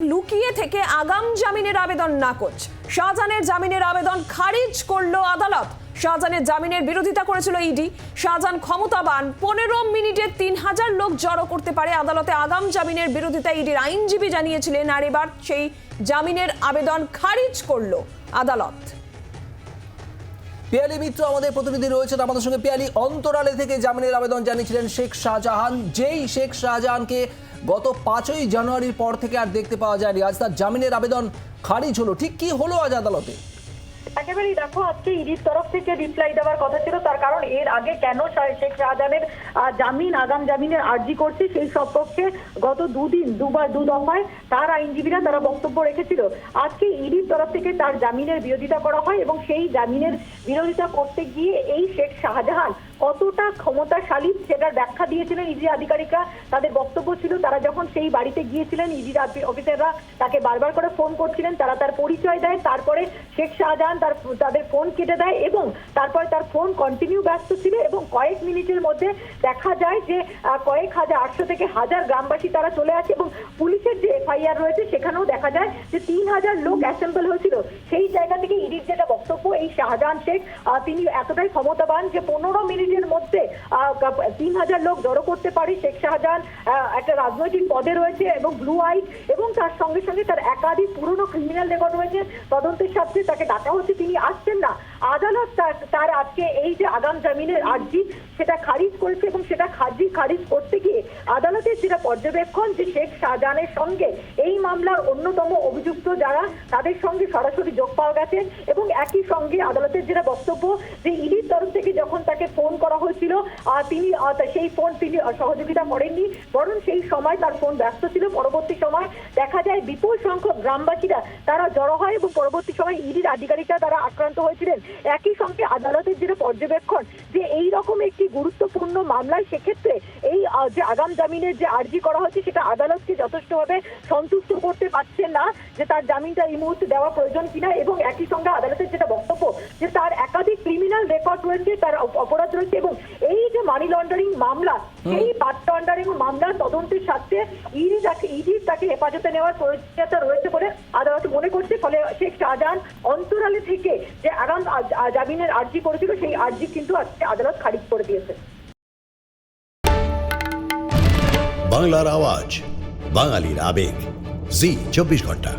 লুকিয়ে থেকে আগাম জামিনের আবেদন নাকচ। শাহজাহানের জামিনের আবেদন খারিজ করল আদালত। শাহজাহানের জামিনের বিরোধিতা করেছিল ইডি। শাহজাহান ক্ষমতাবান। পনেরো মিনিটে তিন হাজার লোক জড়ো করতে পারে আদালতে আগাম জামিনের বিরোধিতা ইডির আইনজীবী জানিয়েছিলেন, আর এবার সেই জামিনের আবেদন খারিজ করল আদালত। পিয়ালি মিত্র আমাদের প্রতিনিধি রয়েছেন। আমাদের সঙ্গে পিয়ালি অন্তরালে থেকে জামিনের আবেদন জানিয়েছিলেন শেখ শাহজাহান। যেই শেখ শাহজাহানকে গত পাঁচই জানুয়ারির পর থেকে আর দেখতে পাওয়া যায়নি। আজ তার জামিনের আবেদন খারিজ হলো। ঠিক কি হলো আজ আদালতে? একেবারেই দেখো, আজকে ইডির তরফ থেকে রিপ্লাই দেওয়ার কথা ছিল, তার কারণ এর আগে কেন শেখ শাহজাহানের জামিন, আগাম জামিনের আর্জি করছে সেই সম্পর্কে গত দুদিন, দুবার, দু দফায় তার আইনজীবীরা তারা বক্তব্য রেখেছিল। আজকে ইডির তরফ থেকে তার জামিনের বিরোধিতা করা হয় এবং সেই জামিনের বিরোধিতা করতে গিয়ে এই শেখ শাহজাহান কতটা ক্ষমতাশালী সেটার ব্যাখ্যা দিয়েছিলেন ইডি আধিকারিকরা, তাদের বক্তব্য ছিল, তারা যখন সেই বাড়িতে গিয়েছিলেন ইডির অফিসাররা তাকে বারবার করে ফোন করছিলেন, তারা তার পরিচয় দেয়, তারপরে শেখ শাহজাহান তার তাদের ফোন কেটে দেয় এবং তারপরে তার ফোন কন্টিনিউ ব্যস্ত ছিল এবং কয়েক মিনিটের মধ্যে দেখা যায় যে কয়েক হাজার আটশো থেকে হাজার গ্রামবাসী তারা চলে আসে এবং পুলিশের যে এফআইআর রয়েছে সেখানেও দেখা যায় যে তিন হাজার লোক অ্যাসেম্বল হয়েছিল। সেই জায়গা থেকে ইডির যেটা বক্তব্য, এই শাহজাহান শেখ তিনি এতটাই ক্ষমতাবান যে পনেরো মিনিটের মধ্যে তিন হাজার লোক জড়ো করতে পারে শেখ শাহজাহান একটা রাজনৈতিক পদে রয়েছে এবং ব্লু আই এবং তার সঙ্গে সঙ্গে তার একাধিক পুরনো ক্রিমিনাল রেকর্ড রয়েছে, তদন্তের সাথে তাকে ডাকা হচ্ছে, তিনি আসছেন না। আদালত তার আজকে এই যে আগাম জামিনের আর্জি সেটা খারিজ করেছে এবং সেটা খাজি খারিজ করতে গিয়ে আদালতের যেটা পর্যবেক্ষণ যে শেখ শাহজাহানের সঙ্গে এই মামলার অন্যতম অভিযুক্ত যারা, তাদের সঙ্গে সরাসরি যোগ পাওয়া গেছে এবং একই সঙ্গে আদালতের যেটা বক্তব্য যে ইডির তরফ থেকে যখন তাকে ফোন করা হয়েছিল তিনি সেই ফোন তিনি সহযোগিতা করেননি, বরং সেই সময় তার ফোন ব্যস্ত ছিল। পরবর্তী সময় দেখা যায় বিপুল সংখ্যক গ্রামবাসীরা তারা জড়ো হয় এবং পরবর্তী সময় ইডির আধিকারিকরা তারা আক্রান্ত হয়েছিলেন। একই সঙ্গে আদালতের যেটা পর্যবেক্ষণ যে এই রকম একটি গুরুত্বপূর্ণ মামলায় সেক্ষেত্রে এই যে আগাম জামিনের যে আর্জি করা হচ্ছে, সেটা আদালতকে যথেষ্টভাবে সন্তুষ্ট করতে পারছে না যে তার জামিনটা এই মুহূর্তে দেওয়া প্রয়োজন কিনা এবং একই সঙ্গে আদালতের যেটা বক্তব্য, যে তার একাধিক ক্রিমিনাল রেকর্ড রয়েছে, তার অপরাধ রয়েছে এবং এই যে মানি লন্ডারিং মামলা সেই মানি লন্ডারিং মামলার তদন্তের স্বার্থে ইডি তাকে ইডি তাকে হেফাজতে নেওয়ার প্রয়োজনীয়তা রয়েছে বলে আদালত মনে করছে। ফলে শেখ শাহজাহান অন্তরালে থেকে যে আগাম জামিনের আর্জি করেছিল সেই আর্জি কিন্তু আজকে আদালত খারিজ করে দিয়েছে। বাংলার আওয়াজ বাঙালির আবেগ। জি চব্বিশ ঘণ্টা।